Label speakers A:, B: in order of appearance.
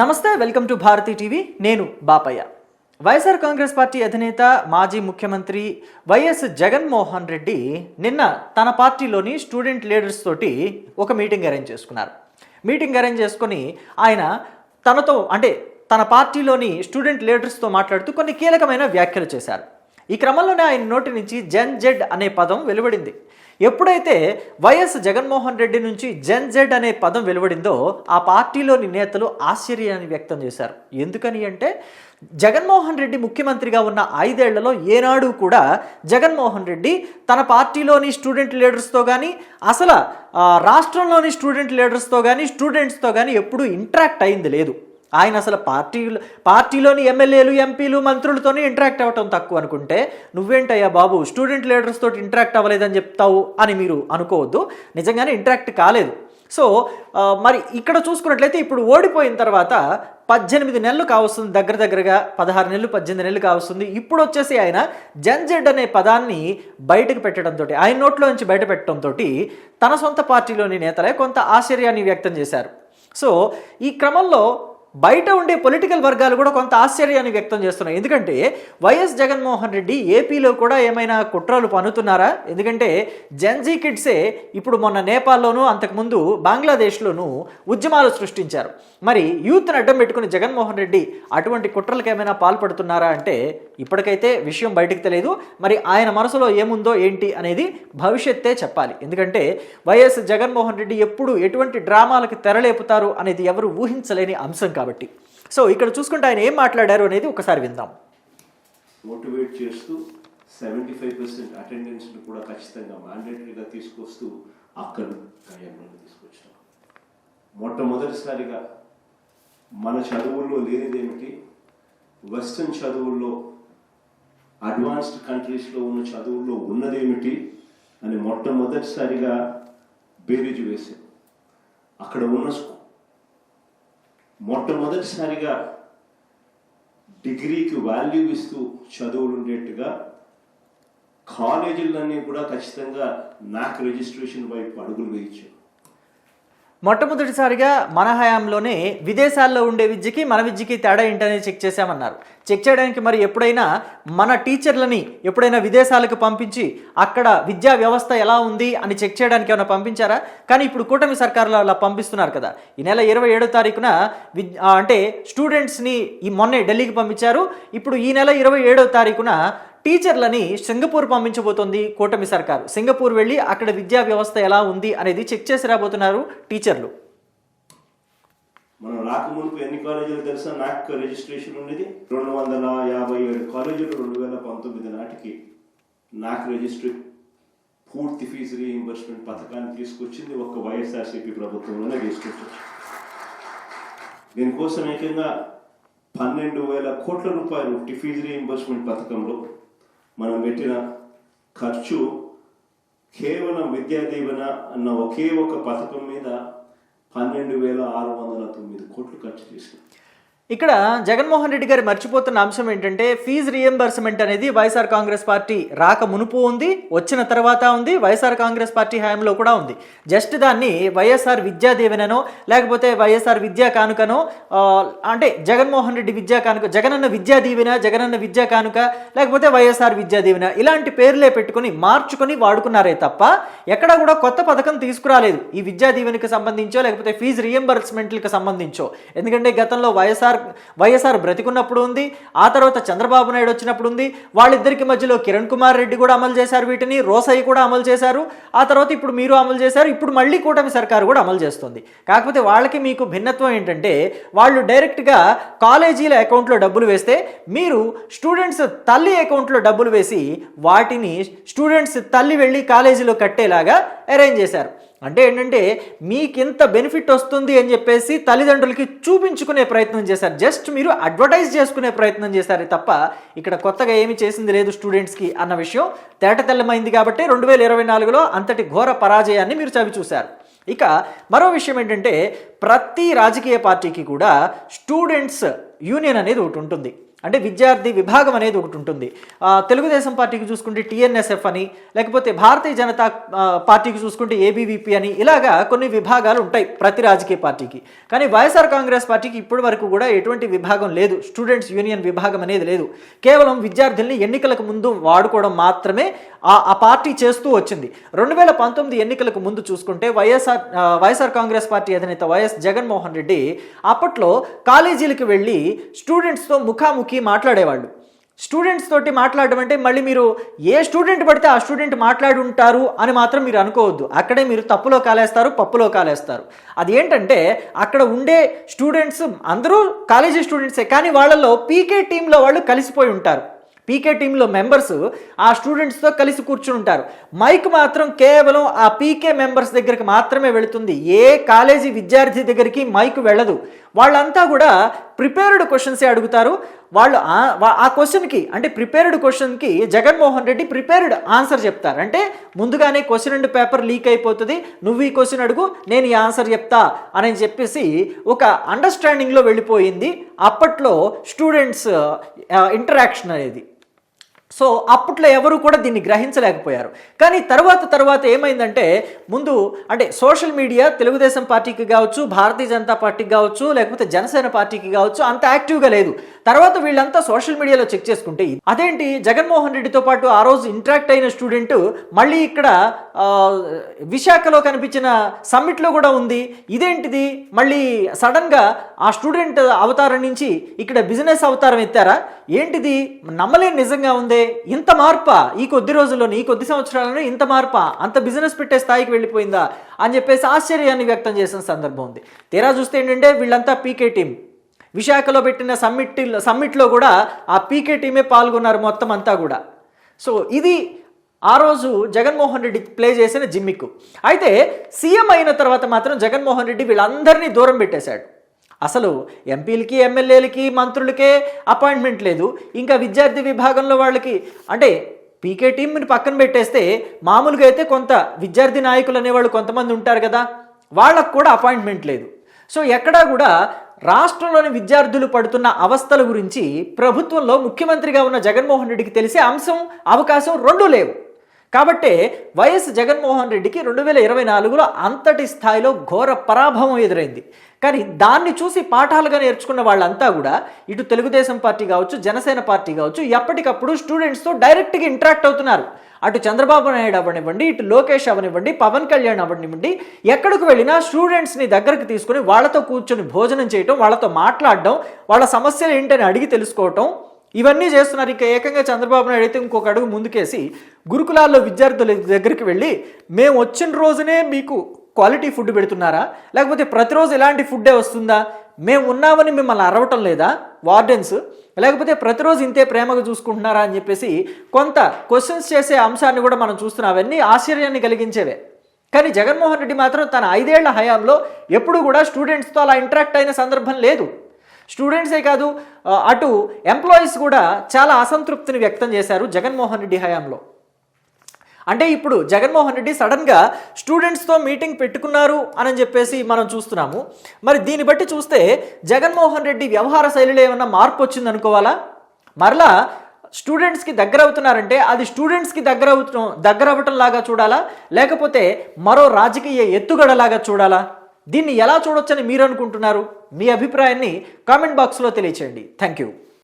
A: నమస్తే welcome to Bharati TV. నేను Bapayya. YSR Congress party అధినేత మాజీ ముఖ్యమంత్రి వైఎస్ జగన్మోహన్ రెడ్డి నిన్న తన పార్టీలోని స్టూడెంట్ లీడర్స్ తోటి ఒక మీటింగ్ అరేంజ్ చేసుకున్నారు. మీటింగ్ అరేంజ్ చేసుకొని ఆయన తనతో అంటే తన పార్టీలోని స్టూడెంట్ లీడర్స్తో మాట్లాడుతూ కొన్ని కీలకమైన వ్యాఖ్యలు చేశారు. ఈ క్రమంలోనే ఆయన నోటి నుంచి జెన్ జెడ్ అనే పదం వెలువడింది. ఎప్పుడైతే వైఎస్ జగన్మోహన్ రెడ్డి నుంచి జెన్ జెడ్ అనే పదం వెలువడిందో ఆ పార్టీలోని నేతలు ఆశ్చర్యాన్ని వ్యక్తం చేశారు. ఎందుకని అంటే జగన్మోహన్ రెడ్డి ముఖ్యమంత్రిగా ఉన్న ఐదేళ్ళలో ఏనాడు కూడా జగన్మోహన్ రెడ్డి తన పార్టీలోని స్టూడెంట్ లీడర్స్తో కానీ అసలు రాష్ట్రంలోని స్టూడెంట్ లీడర్స్తో కానీ స్టూడెంట్స్తో కానీ ఎప్పుడూ ఇంటరాక్ట్ అయింది లేదు. ఆయన అసలు పార్టీలు పార్టీలోని ఎమ్మెల్యేలు ఎంపీలు మంత్రులతోనే ఇంటరాక్ట్ అవ్వటం తక్కువ అనుకుంటే నువ్వేంటయ్యా బాబు స్టూడెంట్ లీడర్స్ తోటి ఇంటరాక్ట్ అవ్వలేదని చెప్తావు అని మీరు అనుకోవద్దు. నిజంగానే ఇంటరాక్ట్ కాలేదు. సో మరి ఇక్కడ చూసుకున్నట్లయితే ఇప్పుడు ఓడిపోయిన తర్వాత పద్దెనిమిది నెలలు కావస్తుంది దగ్గర దగ్గరగా పదహారు నెలలు పద్దెనిమిది నెలలు కావస్తుంది. ఇప్పుడు వచ్చేసి ఆయన జన్జెడ్ అనే పదాన్ని బయటకు పెట్టడంతో ఆయన నోట్లో నుంచి బయట పెట్టడంతో తన సొంత పార్టీలోని నేతలే కొంత ఆశ్చర్యాన్ని వ్యక్తం చేశారు. సో ఈ క్రమంలో బయట ఉండే పొలిటికల్ వర్గాలు కూడా కొంత ఆశ్చర్యాన్ని వ్యక్తం చేస్తున్నాయి. ఎందుకంటే వైఎస్ జగన్మోహన్ రెడ్డి ఏపీలో కూడా ఏమైనా కుట్రలు పన్నుతున్నారా? ఎందుకంటే జెన్జీ కిడ్సే ఇప్పుడు మొన్న నేపాల్లోనూ అంతకుముందు బంగ్లాదేశ్లోనూ ఉద్యమాలు సృష్టించారు. మరి యూత్ని అడ్డం పెట్టుకుని జగన్మోహన్ రెడ్డి అటువంటి కుట్రలకు ఏమైనా పాల్పడుతున్నారా అంటే ఇప్పటికైతే విషయం బయటకు తెలియదు. మరి ఆయన మనసులో ఏముందో ఏంటి అనేది భవిష్యత్తే చెప్పాలి. ఎందుకంటే వైఎస్ జగన్మోహన్ రెడ్డి ఎప్పుడు ఎటువంటి డ్రామాలకు తెరలేపుతారు అనేది ఎవరు ఊహించలేని అంశం కాబట్టి. సో ఇక్కడ చూసుకుంటే ఆయన ఏం మాట్లాడారు అనేది ఒకసారి విందాం.
B: మోటివేట్ చేస్తూ సెవెంటీ ఫైవ్ పర్సెంట్ అటెండెన్స్ను కూడా ఖచ్చితంగా మ్యాండేటరీగా తీసుకొస్తూ అక్కను కళ్యాణంలో తీసుకొచ్చాం మొట్టమొదటిసారిగా మన చదువుల్లో లేనిదేమిటి? వెస్ట్రన్ చదువుల్లో అడ్వాన్స్డ్ కంట్రీస్లో ఉన్న చదువుల్లో ఉన్నదేమిటి అని మొట్టమొదటిసారిగా బేరీజు వేశారు. అక్కడ ఉన్న స్కూల్. మొట్టమొదటిసారిగా డిగ్రీకి వాల్యూ ఇస్తూ చదువులు ఉండేట్టుగా కాలేజీలన్నీ కూడా ఖచ్చితంగా నాకు రిజిస్ట్రేషన్ వైపు అడుగులు వేయించారు.
A: మొట్టమొదటిసారిగా మన హయాంలోనే విదేశాల్లో ఉండే విద్యకి మన విద్యకి తేడా ఏంటనేది చెక్ చేశామన్నారు. చెక్ చేయడానికి మరి ఎప్పుడైనా మన టీచర్లని ఎప్పుడైనా విదేశాలకు పంపించి అక్కడ విద్యా వ్యవస్థ ఎలా ఉంది అని చెక్ చేయడానికి ఏమైనా పంపించారా? కానీ ఇప్పుడు కూటమి సర్కారులు అలా పంపిస్తున్నారు కదా. ఈ నెల ఇరవై ఏడో తారీఖున విద్ అంటే స్టూడెంట్స్ని ఈ మొన్నే ఢిల్లీకి పంపించారు. ఇప్పుడు ఈ నెల ఇరవై ఏడో తారీఖున టీచర్లని సింగపూర్ పంపించబోతోంది కూటమి సర్కారు. సింగపూర్ వెళ్ళి అక్కడ విద్యా వ్యవస్థ ఎలా ఉంది అనేది చెక్ చేసి రాబోతున్నారు టీచర్లు.
B: మనం రాకమునుపు ఎన్ని కాలేజీలు తెలుసా? నాకు రిజిస్ట్రేషన్ ఉండేది. రెండు వందల యాభై ఏడు కాలేజీలు రెండు వేల పంతొమ్మిది నాటికి నాకు రిజిస్ట్రీ పూర్తి ఫీజు రీఇంబర్స్మెంట్ పథకాన్ని తీసుకొచ్చింది ఒక్క వైఎస్ఆర్సీపీ ప్రభుత్వంలోనే తీసుకొచ్చారు. దీనికోసం ఏకంగా పన్నెండు వేల కోట్ల రూపాయలు ఫీజు రీఇంబర్స్మెంట్ పథకంలో మనం పెట్టిన ఖర్చు కేవలం విద్యా దీవెన అన్న ఒకే ఒక పథకం మీద పన్నెండు వేల ఆరు వందల తొమ్మిది కోట్లు ఖర్చు చేసినాం.
A: ఇక్కడ జగన్మోహన్ రెడ్డి గారు మర్చిపోతున్న అంశం ఏంటంటే ఫీజు రియంబర్స్మెంట్ అనేది వైఎస్ఆర్ కాంగ్రెస్ పార్టీ రాక మునుపు ఉంది వచ్చిన తర్వాత ఉంది వైఎస్ఆర్ కాంగ్రెస్ పార్టీ హయాంలో కూడా ఉంది. జస్ట్ దాన్ని వైఎస్ఆర్ విద్యాదీవెననో లేకపోతే వైఎస్ఆర్ విద్యా కానుకనో అంటే జగన్మోహన్ రెడ్డి విద్యా కానుక జగనన్న విద్యా దీవెన జగనన్న విద్యా కానుక లేకపోతే వైఎస్ఆర్ విద్యా దీవెన ఇలాంటి పేర్లే పెట్టుకుని మార్చుకొని వాడుకున్నారే తప్ప ఎక్కడా కూడా కొత్త పథకం తీసుకురాలేదు. ఈ విద్యా దీవెనకి సంబంధించో లేకపోతే ఫీజు రియంబర్స్మెంట్లకు సంబంధించో. ఎందుకంటే గతంలో వైఎస్ఆర్ వైఎస్ఆర్ బ్రతికున్నప్పుడు ఉంది ఆ తర్వాత చంద్రబాబు నాయుడు వచ్చినప్పుడు ఉంది వాళ్ళిద్దరికి మధ్యలో కిరణ్ కుమార్ రెడ్డి కూడా అమలు చేశారు వీటిని రోసయ్య కూడా అమలు చేశారు ఆ తర్వాత ఇప్పుడు మీరు అమలు చేశారు ఇప్పుడు మళ్ళీ కూటమి సర్కారు కూడా అమలు చేస్తుంది. కాకపోతే వాళ్ళకి మీకు భిన్నత్వం ఏంటంటే వాళ్ళు డైరెక్ట్గా కాలేజీల అకౌంట్లో డబ్బులు వేస్తే మీరు స్టూడెంట్స్ తల్లి అకౌంట్లో డబ్బులు వేసి వాటిని స్టూడెంట్స్ తల్లి వెళ్ళి కాలేజీలో కట్టేలాగా అరేంజ్ చేశారు. అంటే ఏంటంటే మీకింత బెనిఫిట్ వస్తుంది అని చెప్పేసి తల్లిదండ్రులకి చూపించుకునే ప్రయత్నం చేశారు. జస్ట్ మీరు అడ్వర్టైజ్ చేసుకునే ప్రయత్నం చేశారు తప్ప ఇక్కడ కొత్తగా ఏమి చేసింది లేదు స్టూడెంట్స్కి అన్న విషయం తేట తెల్లమైంది కాబట్టి రెండు వేల ఇరవై నాలుగులో అంతటి ఘోర పరాజయాన్ని మీరు చవి చూశారు. ఇక మరో విషయం ఏంటంటే ప్రతి రాజకీయ పార్టీకి కూడా స్టూడెంట్స్ యూనియన్ అనేది ఒకటి ఉంటుంది. అంటే విద్యార్థి విభాగం అనేది ఒకటి ఉంటుంది. తెలుగుదేశం పార్టీకి చూసుకుంటే టీఎన్ఎస్ఎఫ్ అని లేకపోతే భారతీయ జనతా పార్టీకి చూసుకుంటే ఏబీవీపీ అని ఇలాగా కొన్ని విభాగాలు ఉంటాయి ప్రతి రాజకీయ పార్టీకి. కానీ వైఎస్ఆర్ కాంగ్రెస్ పార్టీకి ఇప్పటి వరకు కూడా ఎటువంటి విభాగం లేదు. స్టూడెంట్స్ యూనియన్ విభాగం అనేది లేదు. కేవలం విద్యార్థుల్ని ఎన్నికలకు ముందు వాడుకోవడం మాత్రమే ఆ ఆ పార్టీ చేస్తూ వచ్చింది. రెండు వేల పంతొమ్మిది ఎన్నికలకు ముందు చూసుకుంటే వైఎస్ఆర్ వైఎస్ఆర్ కాంగ్రెస్ పార్టీ అధినేత వైఎస్ జగన్మోహన్ రెడ్డి అప్పట్లో కాలేజీలకు వెళ్ళి స్టూడెంట్స్తో ముఖాముఖి మాట్లాడేవాళ్ళు. స్టూడెంట్స్ తోటి మాట్లాడడం అంటే మళ్ళీ మీరు ఏ స్టూడెంట్ పడితే ఆ స్టూడెంట్ మాట్లాడి ఉంటారు అని మాత్రం మీరు అనుకోవద్దు. అక్కడే మీరు తప్పులో కాలేస్తారు పప్పులో కాలేస్తారు. అది ఏంటంటే అక్కడ ఉండే స్టూడెంట్స్ అందరూ కాలేజీ స్టూడెంట్సే కానీ వాళ్ళలో పీకే టీంలో వాళ్ళు కలిసిపోయి ఉంటారు. పీకే టీంలో మెంబర్స్ ఆ స్టూడెంట్స్తో కలిసి కూర్చుని ఉంటారు. మైక్ మాత్రం కేవలం ఆ పీకే మెంబర్స్ దగ్గరికి మాత్రమే వెళుతుంది. ఏ కాలేజీ విద్యార్థి దగ్గరికి మైక్ వెళ్ళదు. వాళ్ళంతా కూడా ప్రిపేర్డ్ క్వశ్చన్సే అడుగుతారు. వాళ్ళు ఆ- క్వశ్చన్కి అంటే ప్రిపేర్డ్ క్వశ్చన్కి జగన్మోహన్ రెడ్డి ప్రిపేర్డ్ ఆన్సర్ చెప్తారు. అంటే ముందుగానే క్వశ్చన్ అండ్ పేపర్ లీక్ అయిపోతుంది. నువ్వు ఈ క్వశ్చన్ అడుగు నేను ఈ ఆన్సర్ చెప్తా అని చెప్పేసి ఒక అండర్స్టాండింగ్లో వెళ్ళిపోయింది. అప్పట్లో స్టూడెంట్స్ ఇంటరాక్షన్ అనేది. సో అప్పట్లో ఎవరు కూడా దీన్ని గ్రహించలేకపోయారు. కానీ తర్వాత తర్వాత ఏమైందంటే ముందు అంటే సోషల్ మీడియా తెలుగుదేశం పార్టీకి కావచ్చు భారతీయ జనతా పార్టీకి కావచ్చు లేకపోతే జనసేన పార్టీకి కావచ్చు అంత యాక్టివ్గా లేదు. తర్వాత వీళ్ళంతా సోషల్ మీడియాలో చెక్ చేసుకుంటే అదేంటి జగన్మోహన్ రెడ్డితో పాటు ఆ రోజు ఇంటరాక్ట్ అయిన స్టూడెంట్ మళ్ళీ ఇక్కడ విశాఖలో కనిపించిన సమ్మిట్లో కూడా ఉంది. ఇదేంటిది? మళ్ళీ సడన్గా ఆ స్టూడెంట్ అవతారం నుంచి ఇక్కడ బిజినెస్ అవతారం ఎత్తారా? ఏంటిది? నమ్మలేని నిజంగా ఉందే. ఇంత మార్పా? ఈ కొద్ది రోజుల్లోనే ఈ కొద్ది సంవత్సరాల్లోనే ఇంత మార్పా? అంత బిజినెస్ పెట్టే స్థాయికి వెళ్ళిపోయిందా? అని చెప్పేసి ఆశ్చర్యాన్ని వ్యక్తం చేసిన సందర్భం ఉంది. తీరా చూస్తే ఏంటంటే వీళ్ళంతా పీకే టీం. విశాఖలో పెట్టిన సమ్మిట్ సమ్మిట్లో కూడా ఆ పీకే టీమే పాల్గొన్నారు మొత్తం అంతా కూడా. సో ఇది ఆ రోజు జగన్మోహన్ రెడ్డి ప్లే చేసిన జిమ్మిక్కు. అయితే సీఎం అయిన తర్వాత మాత్రం జగన్మోహన్ రెడ్డి వీళ్ళందరినీ దూరం పెట్టేశాడు. అసలు ఎంపీలకి ఎమ్మెల్యేలకి మంత్రులకే అపాయింట్మెంట్ లేదు. ఇంకా విద్యార్థి విభాగంలో వాళ్ళకి అంటే పీకే టీంని పక్కన పెట్టేస్తే మామూలుగా అయితే కొంత విద్యార్థి నాయకులు అనేవాళ్ళు కొంతమంది ఉంటారు కదా వాళ్ళకు కూడా అపాయింట్మెంట్ లేదు. సో ఎక్కడా కూడా రాష్ట్రంలోని విద్యార్థులు పడుతున్న అవస్థల గురించి ప్రభుత్వంలో ముఖ్యమంత్రిగా ఉన్న జగన్మోహన్ రెడ్డికి తెలిసే అంశం అవకాశం రెండూ లేవు. కాబట్టే వైఎస్ జగన్మోహన్ రెడ్డికి రెండు వేల ఇరవై నాలుగులో అంతటి స్థాయిలో ఘోర పరాభవం ఎదురైంది. కానీ దాన్ని చూసి పాఠాలుగా నేర్చుకున్న వాళ్ళంతా కూడా ఇటు తెలుగుదేశం పార్టీ కావచ్చు జనసేన పార్టీ కావచ్చు ఎప్పటికప్పుడు స్టూడెంట్స్తో డైరెక్ట్గా ఇంటరాక్ట్ అవుతున్నారు. అటు చంద్రబాబు నాయుడు అవ్వనివ్వండి ఇటు లోకేష్ అవ్వనివ్వండి పవన్ కళ్యాణ్ అవ్వనివ్వండి ఎక్కడికి వెళ్ళినా స్టూడెంట్స్ని దగ్గరకు తీసుకుని వాళ్ళతో కూర్చొని భోజనం చేయటం వాళ్ళతో మాట్లాడడం వాళ్ళ సమస్యలు ఏంటని అడిగి తెలుసుకోవటం ఇవన్నీ చేస్తున్నారు. ఇక ఏకంగా చంద్రబాబు నాయుడు అయితే ఇంకొక అడుగు ముందుకేసి గురుకులాల్లో విద్యార్థుల దగ్గరికి వెళ్ళి మేము వచ్చిన రోజునే మీకు క్వాలిటీ ఫుడ్ పెడుతున్నారా? లేకపోతే ప్రతిరోజు ఎలాంటి ఫుడ్డే వస్తుందా? మేము ఉన్నామని మిమ్మల్ని అరవటం లేదా? వార్డెన్స్ లేకపోతే ప్రతిరోజు ఇంతే ప్రేమగా చూసుకుంటున్నారా? అని చెప్పేసి కొంత క్వశ్చన్స్ చేసే అంశాన్ని కూడా మనం చూస్తున్నాం. అవన్నీ ఆశ్చర్యాన్ని కలిగించేవే. కానీ జగన్మోహన్ రెడ్డి మాత్రం తన ఐదేళ్ళ హయాంలో ఎప్పుడు కూడా స్టూడెంట్స్తో అలా ఇంటరాక్ట్ అయిన సందర్భం లేదు. స్టూడెంట్సే కాదు అటు ఎంప్లాయీస్ కూడా చాలా అసంతృప్తిని వ్యక్తం చేశారు జగన్మోహన్ రెడ్డి హయాంలో. అంటే ఇప్పుడు జగన్మోహన్ రెడ్డి సడన్గా స్టూడెంట్స్తో మీటింగ్ పెట్టుకున్నారు అని చెప్పేసి మనం చూస్తున్నాము. మరి దీన్ని బట్టి చూస్తే జగన్మోహన్ రెడ్డి వ్యవహార శైలిలో ఏమన్నా మార్పు వచ్చింది అనుకోవాలా? మరలా స్టూడెంట్స్కి దగ్గర అవుతున్నారంటే అది స్టూడెంట్స్కి దగ్గర అవుతు దగ్గర అవ్వటం లాగా చూడాలా? లేకపోతే మరో రాజకీయ ఎత్తుగడలాగా చూడాలా? దీన్ని ఎలా చూడొచ్చని మీరు అనుకుంటున్నారు? మీ అభిప్రాయాన్ని కామెంట్ బాక్స్లో తెలియచేయండి. Thank you.